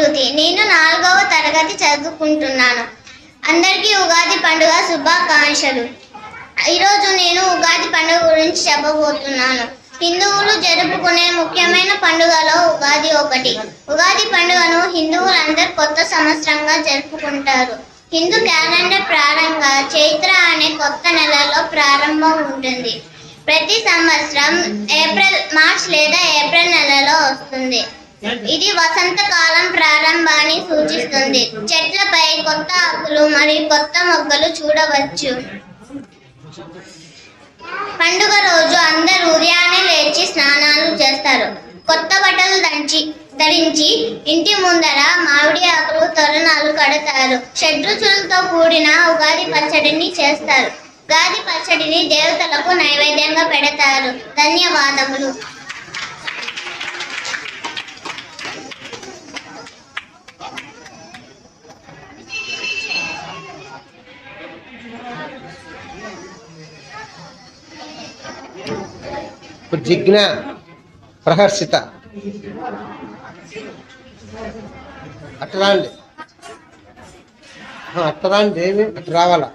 శృతి నేను నాలుగవ తరగతి చదువుకుంటున్నాను. అందరికీ ఉగాది పండుగ శుభాకాంక్షలు. ఈరోజు నేను ఉగాది పండుగ గురించి చెప్పబోతున్నాను. హిందువులు జరుపుకునే ముఖ్యమైన పండుగలో ఉగాది ఒకటి. ఉగాది పండుగను హిందువులందరూ కొత్త సంవత్సరంగా జరుపుకుంటారు. హిందూ క్యాలెండర్ ప్రారంభంగా చైత్ర అనే కొత్త నెలలో ప్రారంభం ఉంటుంది. ప్రతి సంవత్సరం ఏప్రిల్ మార్చ్ లేదా ఏప్రిల్ నెలలో వస్తుంది. ఇది వసంతకాలం ప్రారంభాన్ని సూచిస్తుంది. చెట్లపై కొత్త ఆకులు మరియు కొత్త మొగ్గలు చూడవచ్చు. పండుగ రోజు అందరూ ఉదయాన్నే లేచి స్నానాలు చేస్తారు. కొత్త బట్టలు దంచి ధరించి ఇంటి ముందర మామిడి ఆకులు తోరణాలు కడతారు. షడ్రుచులతో కూడిన ఉగాది పచ్చడిని చేస్తారు. ఉగాది పచ్చడిని దేవతలకు నైవేద్యంగా పెడతారు. ధన్యవాదములు. జిజ్ఞ ప్రహర్షిత. అట్టరాండి. అట్టరాండి ఏమి? అట్టు రావాలా?